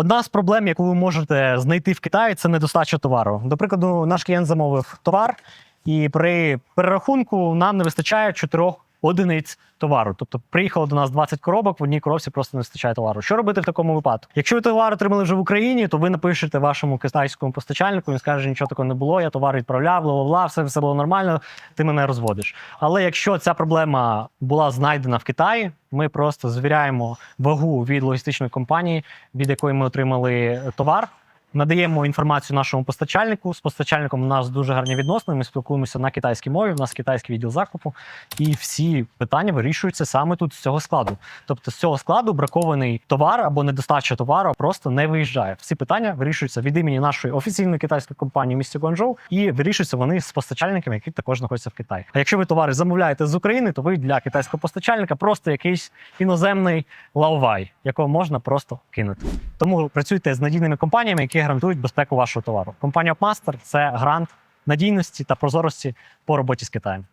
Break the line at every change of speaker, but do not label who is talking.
Одна з проблем, яку ви можете знайти в Китаї, це недостача товару. До прикладу, наш клієнт замовив товар, і при перерахунку нам не вистачає чотирьох одиниць товару. Тобто приїхало до нас 20 коробок, в одній коробці просто не вистачає товару. Що робити в такому випадку? Якщо ви товар отримали вже в Україні, то ви напишете вашому китайському постачальнику, він скаже, нічого такого не було, я товар відправляв, бла, бла, бла, все, все було нормально, ти мене розводиш. Але якщо ця проблема була знайдена в Китаї, ми просто звіряємо вагу від логістичної компанії, від якої ми отримали товар. Надаємо інформацію нашому постачальнику. З постачальником у нас дуже гарні відносини. Ми спілкуємося на китайській мові. У нас китайський відділ закупу, і всі питання вирішуються саме тут з цього складу. Тобто з цього складу бракований товар або недостача товару просто не виїжджає. Всі питання вирішуються від імені нашої офіційної китайської компанії в місті Гуанчжоу, і вирішуються вони з постачальниками, які також знаходяться в Китаї. А якщо ви товари замовляєте з України, то ви для китайського постачальника просто якийсь іноземний лаовай, якого можна просто кинути. Тому працюйте з надійними компаніями, які гарантують безпеку вашого товару. Компанія Upmaster – це грант надійності та прозорості по роботі з Китаєм.